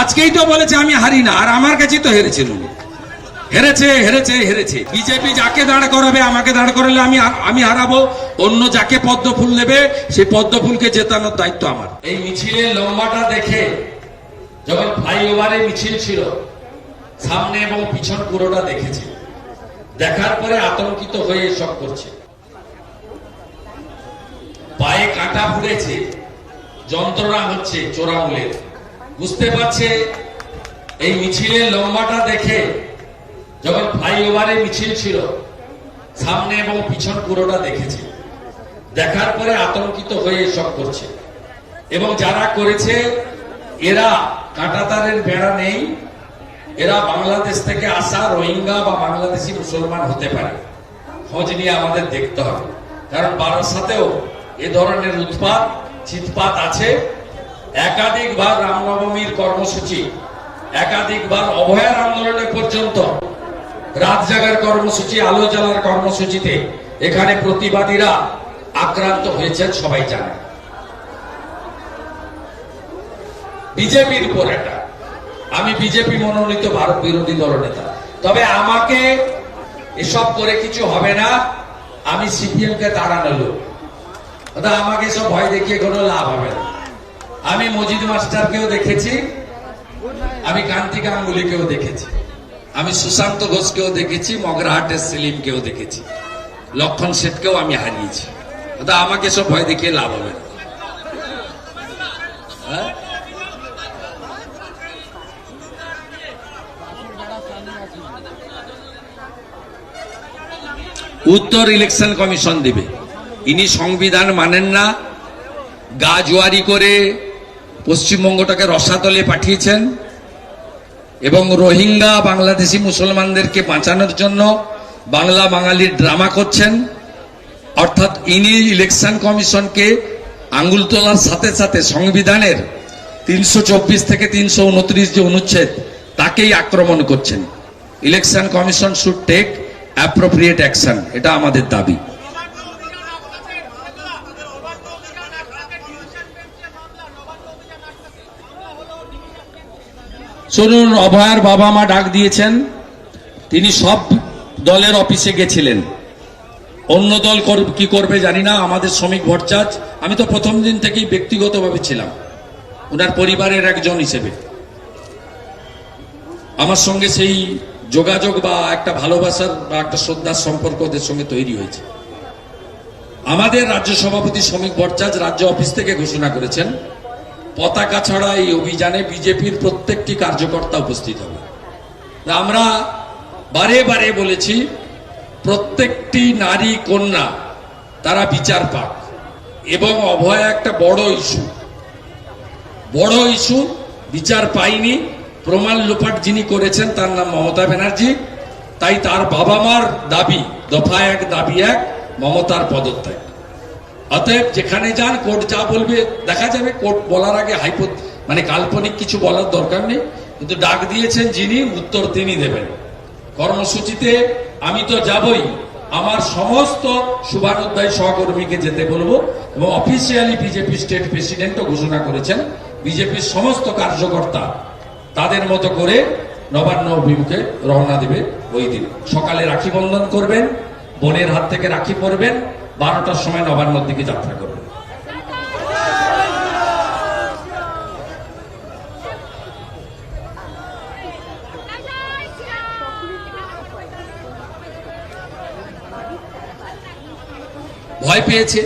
আজকেই তো বলেছে আমি হারি না, আর আমার কাছেই তো হেরেছিল হেরেছে হেরেছে হেরেছে। বিজেপি যাকে দাঁড় করাবে, আমাকে দাঁড় করালে আমি আমি হারাবো। অন্য যাকে পদ্ম ফুল নেবে সেই পদ্ম ফুলকে জেতানোর দায়িত্ব আমার। এই মিছিলের লম্বাটা দেখে যখন ফ্লাইওভারে মিছিল ছিল, সামনে এবং পিছন পুরোটা দেখেছি। দেখার পরে আতঙ্কিত হয়ে সব করছে। পায়ে কাঁটা ফুড়েছে যন্ত্রণা হচ্ছে চোরামুলের বুঝতে পারছে, এই মিছিলের লম্বাটা দেখে যখন ফ্লাইওভারে মিছিল ছিল, সামনে এবং পিছন পুরোটা দেখেছে। দেখার পরে আতঙ্কিত হয়ে সব করছে। এবং যারা করেছে, এরা কাঁটাতারের বেড়া নেই, এরা বাংলাদেশ থেকে আসা রোহিঙ্গা বা বাংলাদেশি মুসলমান হতে পারে। খোঁজ নিয়ে আমাদের দেখতে হবে। কারণ বারাসাতেও এ ধরনের উৎপাত, চিৎপাত আছে। একাধিকবার রামনবমীর কর্মসূচি, একাধিকবার অভয়ার আন্দোলনে পর্যন্ত রাত জাগার কর্মসূচি, আলো জ্বালার কর্মসূচিতে এখানে প্রতিবাদীরা আক্রান্ত হয়েছেন সবাই জানে। বিজেপির উপর এটা। আমি বিজেপি মনোনীত ভারত বিরোধী দলনেতা তবে আমাকে এসব করে কিছু হবে না। আমি সিপিএম কে তাড়ানো লোক আমাকে সব ভয় দেখিয়ে কোনো লাভ হবে না। আমি মজিদ মাস্টারকেও দেখেছি, আমি কান্তি গাঙ্গুলিকেও দেখেছি, আমি সুশান্ত ঘোষকেও দেখেছি, মগরাহাটের সেলিমকেও দেখেছি, লক্ষণ শেঠকেও আমি হারিয়েছি। আমাকে সব ভয় দেখিয়ে লাভ হবে হ্যাঁ? উত্তর ইলেকশন কমিশন দিবে। ইনি সংবিধান মানেন না, গা জোয়ারি করে পশ্চিমবঙ্গটাকে রসাতলে পাঠিয়েছেন এবং রোহিঙ্গা বাংলাদেশি মুসলমানদেরকে বাঁচানোর জন্য বাংলা বাঙালির ড্রামা করছেন। অর্থাৎ ইনি ইলেকশন কমিশনকে আঙ্গুল তোলার সাথে সাথে সংবিধানের তিনশো চব্বিশ থেকে তিনশো উনত্রিশ যে অনুচ্ছেদ, তাকেই আক্রমণ করছেন। Election commission should take appropriate action, এটা আমাদের দাবি। শুনুন অভয়ার বাবা মা ডাক দিয়েছেন। তিনি সব দলের অফিসে গেছিলেন। অন্য দল কি করবে জানি না, আমাদের শ্রমিক ভট্টাচ আমি তো প্রথম দিন থেকেই ব্যক্তিগতভাবে ছিলাম। ওনার পরিবারের একজন হিসেবে। আমার সঙ্গে সেই যোগাযোগ বা একটা ভালোবাসার বা একটা শ্রদ্ধার সম্পর্ক ওদের সঙ্গে তৈরি হয়েছে। আমাদের রাজ্য সভাপতি শ্রমিক ভট্টাচ রাজ্য অফিস থেকে ঘোষণা করেছেন। পতাকা ছাড়া এই অভিযানে বিজেপির প্রত্যেকটি কার্যকর্তা উপস্থিত হবে। আমরা বারে বারে বলেছি, প্রত্যেকটি নারী কন্যা, তারা বিচার পাক। এবং অভয় একটা বড় ইস্যু। বড় ইস্যু, বিচার পাইনি। প্রমাণ লোপাট যিনি করেছেন, তার নাম মমতা ব্যানার্জি। তাই তার বাবা মার দাবি, দফা এক, দাবি এক, মমতার পদত্যাগ। অতএব যেখানে যান কোর্ট যা বলবে, দেখা যাবে কোর্ট বলার আগে হাইপো মানে কাল্পনিক কিছু বলার দরকার নেই। কিন্তু ডাক দিয়েছেন যিনি, উত্তর তিনি দেবেন। কর্মসূচিতে আমি তো যাবই। আমার সমস্ত শুভানুধ্যায়ী সহকর্মীকে যেতে বলব এবং অফিসিয়ালি বিজেপি স্টেট প্রেসিডেন্টও ঘোষণা করেছেন। বিজেপির সমস্ত কার্যকর্তা তাদের মতো করে নবান্ন অভিমুখে রওনা দেবে ওই দিন। সকালে রাখি বন্ধন করবেন, বোনের হাত থেকে রাখি পরবেন বারোটার সময় নবান্নর দিকে যাত্রা করবেন ভয় পেয়েছে।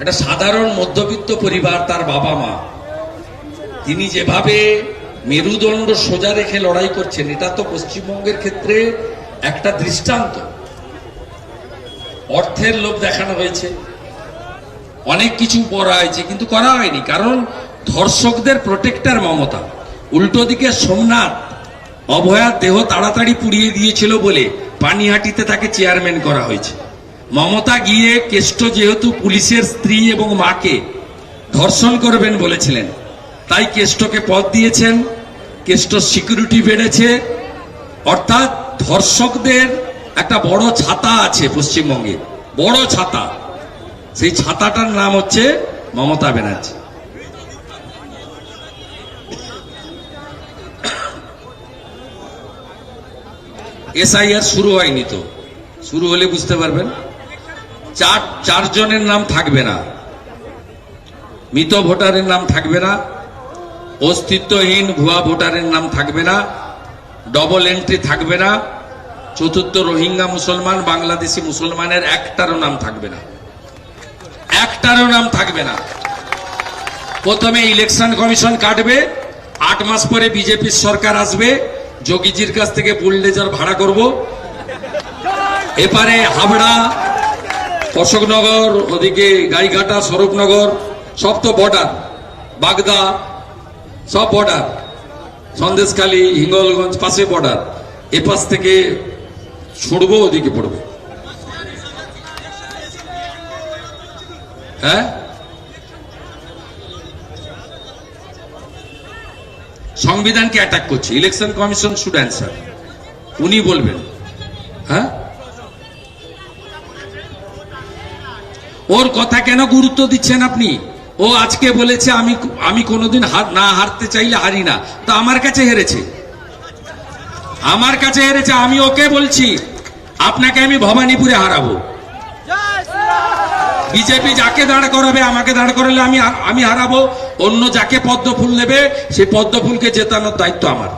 একটা সাধারণ মধ্যবিত্ত পরিবার তার বাবা মা। তিনি যেভাবে মেরুদণ্ড সোজা রেখে লড়াই করছেন, এটা তো পশ্চিমবঙ্গের ক্ষেত্রে একটা দৃষ্টান্ত। অর্থের লোভ দেখানো হয়েছে। অনেক কিছু করা হয়েছে, কিন্তু করা হয়নি। কারণ ধর্ষকদের প্রোটেক্টর মমতা। উল্টো দিকে সোমনাথ অভয়ার দেহ তাড়াতাড়ি পুড়িয়ে দিয়েছিল বলে পানিহাটিতে তাকে চেয়ারম্যান করা হয়েছে। মমতা গিয়ে কেষ্ট যেহেতু পুলিশের স্ত্রী এবং মাকে ধর্ষণ করবেন বলেছিলেন, তাই কেষ্টকে পদ দিয়েছেন। কেষ্ট সিকিউরিটি বেড়েছে। অর্থাৎ ধর্ষকদের একটা বড় ছাতা আছে পশ্চিমবঙ্গে। বড় ছাতা। সেই ছাতাটার নাম হচ্ছে মমতা ব্যানার্জি। এসআইআর শুরু হয়নি তো। শুরু হলে বুঝতে পারবেন। চার, চারজনের নাম থাকবে না। মৃত ভোটারের নাম থাকবে না। অস্তিত্বহীন ভুয়া ভোটারের নাম থাকবে না। ডবল এন্ট্রি থাকবে না। চতুর্থ রোহিঙ্গা মুসলমান, বাংলাদেশি মুসলমানের একটারও নাম থাকবে না। একটারও নাম থাকবে না। প্রথমে ইলেকশন কমিশন কাটবে, আট মাস পরে বিজেপির সরকার আসবে, যোগীজির কাছ থেকে বুলডেজার ভাড়া করব। এপারে হাবড়া, অশোকনগর, ওদিকে গাইঘাটা, স্বরূপনগর, সব তো বর্ডার বাগদা, সব বর্ডার সন্দেশখালী, হিঙ্গলগঞ্জ, পাশে বর্ডার এ পাশ থেকে ছুড়বো, ওদিকে পড়বে। হ্যাঁ? সংবিধানকে অ্যাটাক করছে। ইলেকশন কমিশন শুড অ্যান্সার উনি বলবেন। হ্যাঁ? ওর কথা কেন গুরুত্ব দিচ্ছেন আপনি? ও আজকে বলেছে, আমি আমি কোনোদিন না হারতে চাইলে হারি না। তো আমার কাছে হেরেছে। আমার কাছে হেরেছে আমি ওকে বলছি, আপনাকে আমি ভবানীপুরে হারাবো। বিজেপি যাকে দাঁড় করাবে, আমাকে দাঁড় করালে আমি আমি হারাবো। অন্য যাকে পদ্ম ফুল নেবে সেই পদ্ম ফুলকে জেতানোর দায়িত্ব আমার।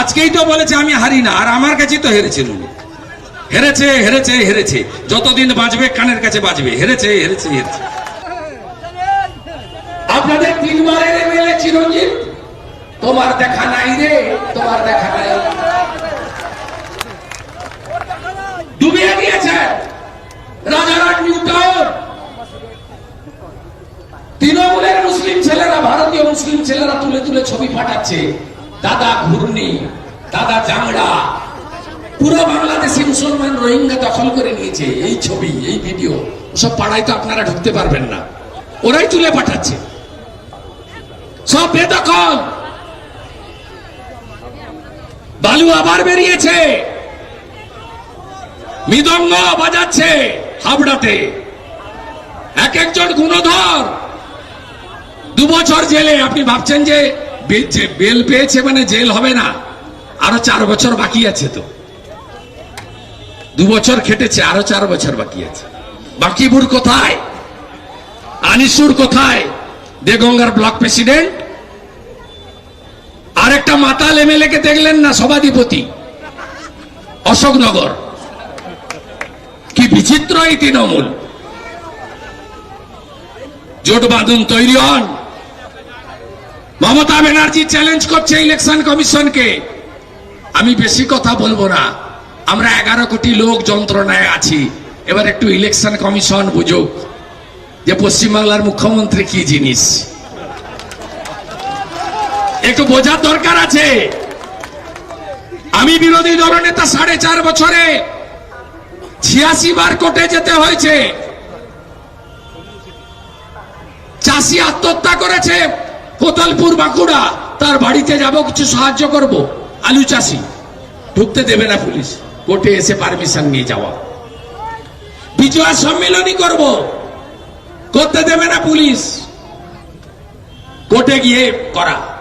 আজকেই তো বলেছে, আমি হারি না, আর আমার কাছেই তো হেরেছেন উনি হেরেছে হেরেছে হেরেছে। যতদিন বাঁচবে, কানের কাছে বাঁচবে। হেরেছে হেরেছে হেরেছে। আপনাদের তিনবারের এমএলএ তোমার দেখা নাই রে, তোমার দেখা নাই। ডুবিয়ে দিয়েছে রাজারহাট নিউ টাউন তৃণমূলের মুসলিম ছেলেরা, ভারতীয় মুসলিম ছেলেরা তুলে তুলে ছবি পাঠাচ্ছে। দাদা ঘূর্ণি, দাদা জাংড়া। পুরো বাংলাদেশি মুসলমান রোহিঙ্গা দখল করে নিয়েছে। এই ছবি, এই ভিডিও সব পাড়ায় তো আপনারা ঢুকতে পারবেন না। ওরাই তুলে পাঠাচ্ছে। সব বেদখল। বালু আবার বেরিয়েছে। মৃদঙ্গ বাজাচ্ছে হাবড়াতে। এক একজন গুণধর। দু বছর জেলে, আপনি ভাবছেন যে বেল পেয়েছে মানে জেল হবে না। আরও চার বছর বাকি আছে তো। দু বছর খেটেছে, আরও চার বছর বাকি আছে। বাকিবুর কোথায়? আনিসুর কোথায়? দেগঙ্গার ব্লক প্রেসিডেন্ট? আরেকটা মাতাল এমএলএ কে দেখলেন না সভাধিপতি? অশোকনগর। কি বিচিত্র এই তৃণমূল। জোট বাঁধন তৈরি হন। মমতা ব্যানার্জি চ্যালেঞ্জ করছে ইলেকশন কমিশনকে। আমি বেশি কথা বলব না। আমরা এগারো কোটি লোক যন্ত্রণায় আছি। এবার একটু ইলেকশন কমিশন বুঝুক যে পশ্চিমবাংলার মুখ্যমন্ত্রী কি জিনিস। একটু বোঝার দরকার আছে। আমি বিরোধী দলনেতা সাড়ে চার বছরে ছিয়াশি বার কোর্টে যেতে হয়েছে। চাষি আত্মহত্যা করেছে কোতালপুর বাঁকুড়া। তার বাড়িতে যাব, কিছু সাহায্য করব। আলু চাষি, ঢুকতে দেবে না পুলিশ। কোর্টে এসে পারমিশন নিয়ে যাওয়া। বিজয়া সম্মেলনী করব। করতে দেবে না পুলিশ। কোর্টে গিয়ে করা।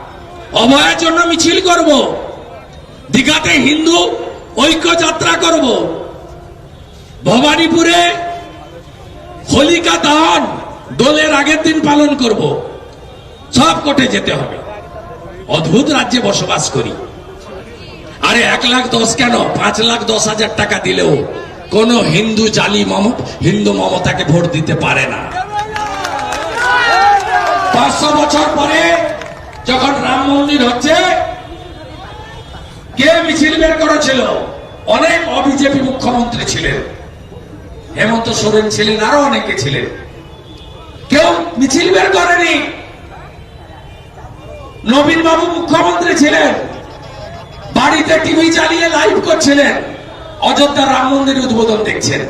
অভয়ের জন্য মিছিল করব। দীঘাতে হিন্দু ঐক্য যাত্রা করব। ভবানীপুরে হোলিকা দহন দোলের আগের দিন পালন করব। সব কোর্টে যেতে হবে। অদ্ভুত রাজ্যে বসবাস করি। আরে এক লাখ দশ কেন? পাঁচ লাখ দশ হাজার টাকা দিলেও কোন হিন্দু জালি মম, হিন্দু মমতাকে ভোট দিতে পারে না। পাঁচশো বছর পরে যখন রাম মন্দির হচ্ছে, কে মিছিল বের করেছিল? অনেক অবিজেপি মুখ্যমন্ত্রী ছিলেন। হেমন্ত সোরেন ছিলেন, আরও অনেকে ছিলেন। কেউ মিছিল বের করেনি। নবীন বাবু মুখ্যমন্ত্রী ছিলেন। বাড়িতে টিভি চালিয়ে লাইভ করছিলেন। অযোধ্যা রাম মন্দির উদ্বোধন দেখছেন।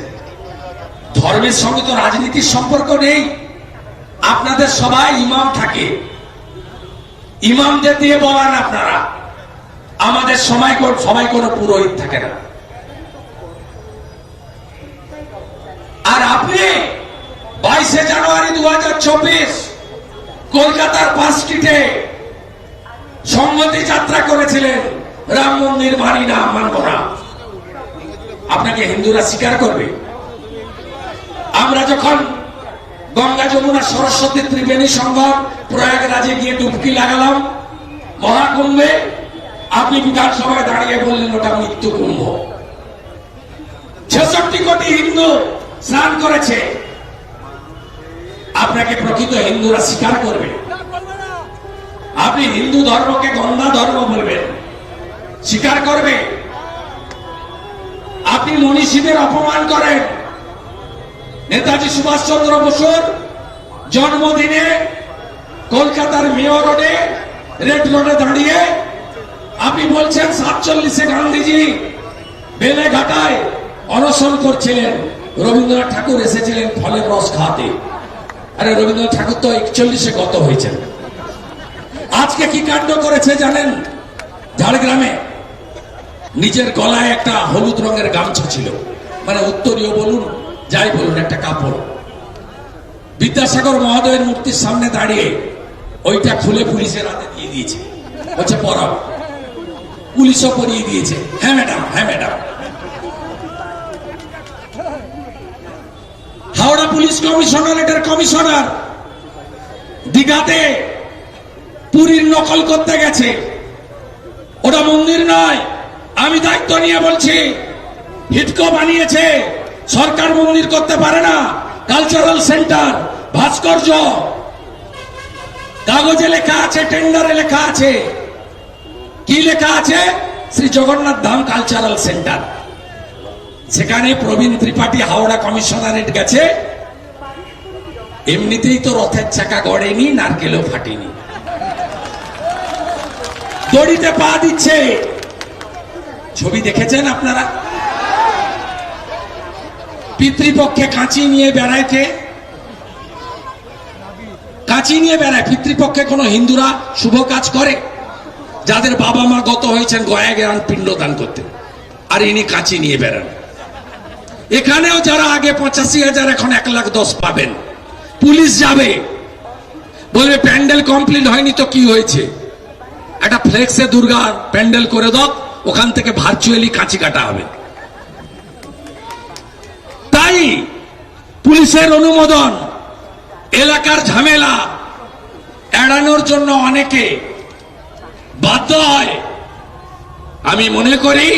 ধর্মের সঙ্গে তো রাজনীতির সম্পর্ক নেই। আপনাদের সবাই ইমাম থাকে। ইমামদের দিয়ে বলান আপনারা, আমাদের সময় সবাই কোনো পুরোহিত থাকে না। আর আপনি বাইশে জানুয়ারি দু হাজার চব্বিশ কলকাতার পাঁচ স্ট্রিটে সংহতি যাত্রা করেছিলেন, রাম মন্দির মানি না মানব না। আপনাকে হিন্দুরা স্বীকার করবে। আমরা যখন গঙ্গা যমুনা সরস্বতী ত্রিবেণী সঙ্গম প্রয়াগরাজে গিয়ে ডুবকি লাগালাম। মহাকুম্ভে আপনি বিধানসভায় দাঁড়িয়ে বললেন, ওটা মৃত্যু কুম্ভ ছেষট্টি কোটি হিন্দু স্নান করেছে। আপনাকে প্রকৃত হিন্দুরা স্বীকার করবে। আপনি হিন্দু ধর্মকে গঙ্গা ধর্ম বলবেন। স্বীকার করবে। আপনি মনীষীদের অপমান করেন। নেতাজি সুভাষচন্দ্র বসুর জন্মদিনে কলকাতার মেয়র রোডে রেড রোডে দাঁড়িয়ে আপনি বলছেন সাতচল্লিশে গান্ধীজি বেলে ঘাটায় অনশন করছিলেন। রবীন্দ্রনাথ ঠাকুর এসেছিলেন ফলের রস খাতে আরে রবীন্দ্রনাথ ঠাকুর তো একচল্লিশে গত হয়েছেন। আজকে কি কাণ্ড করেছে জানেন? ঝাড়গ্রামে নিজের গলায় একটা হলুদ রঙের গামছা ছিল। মানে উত্তরীয় বলুন যাই বলুন, একটা কাপড়। বিদ্যাসাগর মহোদয়ের মূর্তির সামনে দাঁড়িয়ে ওইটা খুলে পুলিশের হাতে দিয়ে দিয়েছে। হচ্ছে পরাও। পুলিশও পরিয়ে দিয়েছে। হ্যাঁ ম্যাডাম হ্যাঁ ম্যাডাম। হাওড়া পুলিশ কমিশনারেটের কমিশনার দীঘাতে পুরীর নকল করতে গেছে। ওটা মন্দির নয়, আমি দায়িত্ব নিয়ে বলছি, হিটকো বানিয়েছে। সরকার মন্দির করতে পারে না। কালচারাল সেন্টার ভাস্কর্য। কাগজে লেখা আছে টেন্ডারে লেখা আছে। কি লেখা আছে? শ্রী জগন্নাথ ধাম কালচারাল সেন্টার সেখানে প্রবীণ ত্রিপাঠী হাওড়া কমিশনারেট গেছে। এমনিতেই তো রথের চাকা গড়েনি, নারকেলও ফাটেনি। দড়িতে পা দিচ্ছে। ছবি দেখেছেন আপনারা? পিতৃপক্ষে কাঁচি নিয়ে বেড়ায় কে কাঁচি নিয়ে বেড়ায়। পিতৃপক্ষে কোনো হিন্দুরা শুভ কাজ করে? যাদের বাবা মা গত হয়েছেন গয়া জ্ঞান পিণ্ডদান করতে। আর ইনি কাঁচি নিয়ে বেড়ান। এখানেও যারা আগে পঁচাশি হাজার, এখন এক লাখ দশ পাবেন। পুলিশ যাবে। বলবে, প্যান্ডেল কমপ্লিট হয়নি তো কি হয়েছে? একটা ফ্লেক্সে দুর্গার প্যান্ডেল করে দাও, ওখান থেকে ভার্চুয়ালি কাঁচি কাটা হবে। পুলিশের অনুমোদন, এলাকার ঝামেলা, এড়ানোর জন্য অনেকে বাধ্য হয়। আমি মনে করি,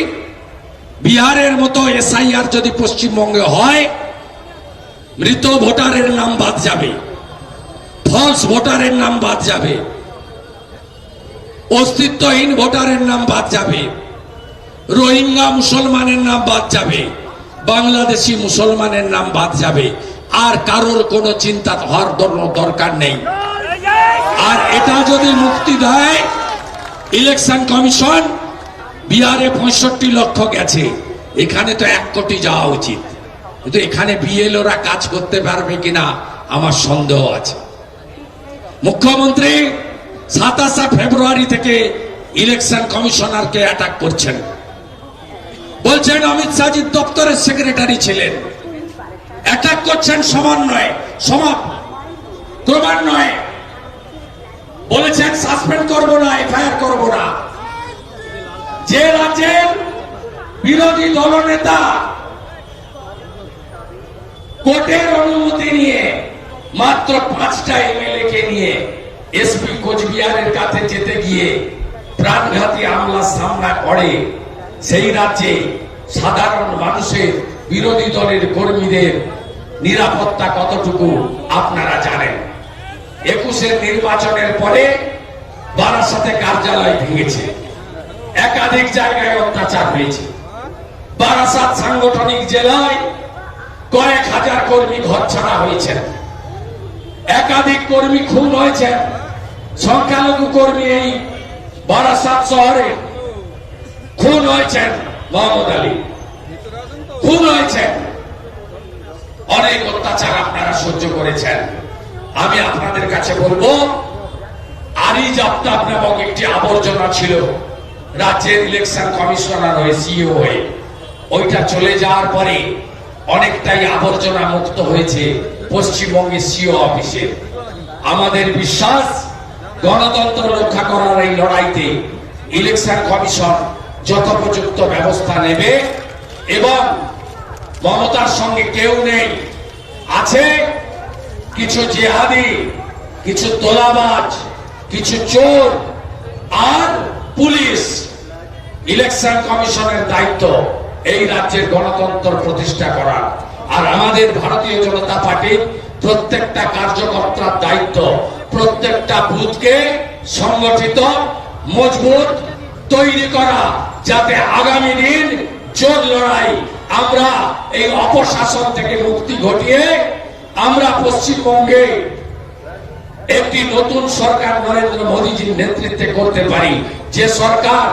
বিহারের মতো এসআইআর যদি পশ্চিমবঙ্গে হয়, মৃত ভোটারের নাম বাদ যাবে ফলস ভোটারের নাম বাদ যাবে, অস্তিত্বহীন ভোটারের নাম বাদ যাবে, রোহিঙ্গা মুসলমানের নাম বাদ যাবে। বাংলাদেশি মুসলমানের নাম বাদ যাবে। আর কারোর কোনো চিন্তা হওয়ার দরকার নেই। আর এটা যদি মুক্তি দেয়, ইলেকশন কমিশন বিহারে পঁয়ষট্টি লক্ষ গেছে। এখানে তো এক কোটি যাওয়া উচিত। কিন্তু এখানে বিএলওরা কাজ করতে পারবে কিনা আমার সন্দেহ আছে। মুখ্যমন্ত্রী সাতাশে ফেব্রুয়ারি থেকে ইলেকশন কমিশনারকে অ্যাটাক করছেন। বলছেন অমিত শাহজির দপ্তরের সেক্রেটারি ছিলেন। অ্যাটাক করছেন সমন্বয়ে সমাপ ক্রমান্বয়ে বলেছেন সাসপেন্ড করব না, এফআইআর করব না। যে রাজ্যের বিরোধী দলনেতা কোর্টের অনুমতি নিয়ে মাত্র পাঁচটা এমএলএ কে নিয়ে এসপি কোচবিহারের কাছে যেতে গিয়ে প্রাণঘাতী হামলার সামনা করে। সেই রাজ্যে সাধারণ মানুষের বিরোধী দলের কর্মীদের নিরাপত্তা কতটুকু আপনারা জানেন? একুশের নির্বাচনের পরে বারাসাতে কার্যালয় ভেঙেছে। একাধিক জায়গায় অত্যাচার হয়েছে। বারাসাত সাংগঠনিক জেলায় কয়েক হাজার কর্মী ঘর ছাড়া হয়েছেন একাধিক কর্মী খুন হয়েছেন সংখ্যালঘু কর্মী এই বারাসাত শহরে খুন হয়েছেন মোহাম্মদ আলী। খুন হয়েছেন। অনেক অত্যাচার আপনারা সহ্য করেছেন। আমি আপনাদের কাছে বলব আরই জাপ্তাব নামক একটি আবর্জনা ছিল রাজ্যের ইলেকশন কমিশনার হয়ে, সিইও হয়ে। ওইটা চলে যাওয়ার পরে অনেকটাই আবর্জনা মুক্ত হয়েছে পশ্চিমবঙ্গের সিও অফিসে। আমাদের বিশ্বাস, গণতন্ত্র রক্ষা করার এই লড়াইতে ইলেকশন কমিশন যথোপযুক্ত ব্যবস্থা নেবে এবং মমতার সঙ্গে কেউ নেই। আছে কিছু জেহাদি, কিছু তোলাবাজ, কিছু চোর আর পুলিশ। ইলেকশন কমিশনের দায়িত্ব এই রাজ্যের গণতন্ত্র প্রতিষ্ঠা করা আর আমাদের ভারতীয় জনতা পার্টির প্রত্যেকটা কার্যকর্তার দায়িত্ব, প্রত্যেকটা বুথকে সংগঠিত, মজবুত, তৈরি করা। যাতে আগামী দিন জোর লড়াই আমরা এই অপশাসন থেকে মুক্তি ঘটিয়ে আমরা পশ্চিমবঙ্গে একটি নতুন সরকার নরেন্দ্র মোদীজির নেতৃত্বে করতে পারি। যে সরকার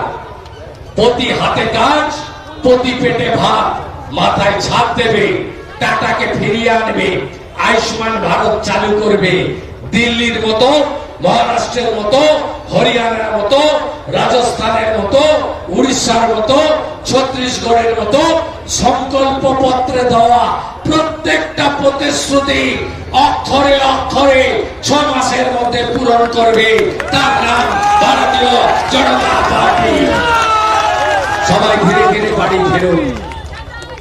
প্রতি হাতে কাজ, প্রতি পেটে ভাত, মাথায় ছাদ দেবে, টাটাকে ফিরিয়ে আনবে, আয়ুষ্মান ভারত চালু করবে, দিল্লির মতো, মহারাষ্ট্রের মতো হরিয়ানার মতো, রাজস্থানের মতো, উড়িষ্যার মতো, ছত্তিশগড়ের মতো সংকল্প পত্রে দেওয়া প্রত্যেকটা প্রতিশ্রুতি অক্ষরে অক্ষরে ছ মাসের মধ্যে পূরণ করবে। তার নাম ভারতীয় জনতা পার্টি। সবাই ধীরে ধীরে বাড়ি ফেরুন।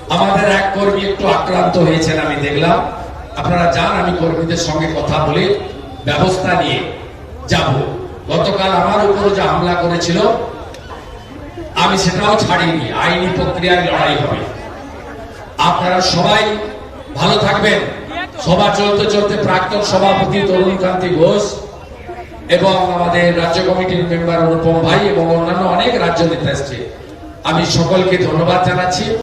আমাদের এক কর্মী একটু আক্রান্ত হয়েছেন, আমি দেখলাম। আপনারা যান, আমি কর্মীদের সঙ্গে কথা বলে ব্যবস্থা নিয়ে যাব। গতকাল আমার উপর যে হামলা করেছিল, আমি সেটাও ছাড়িনি। আইনি প্রক্রিয়ায় লড়াই হবে। আপনারা সবাই ভালো থাকবেন। সভা চলতে চলতে প্রাক্তন সভাপতি তরুণ কান্তি ঘোষ এবং আমাদের রাজ্য কমিটির মেম্বার অনুপম ভাই এবং অন্যান্য অনেক রাজ্য নেতা এসছে। আমি সকলকে ধন্যবাদ জানাচ্ছি।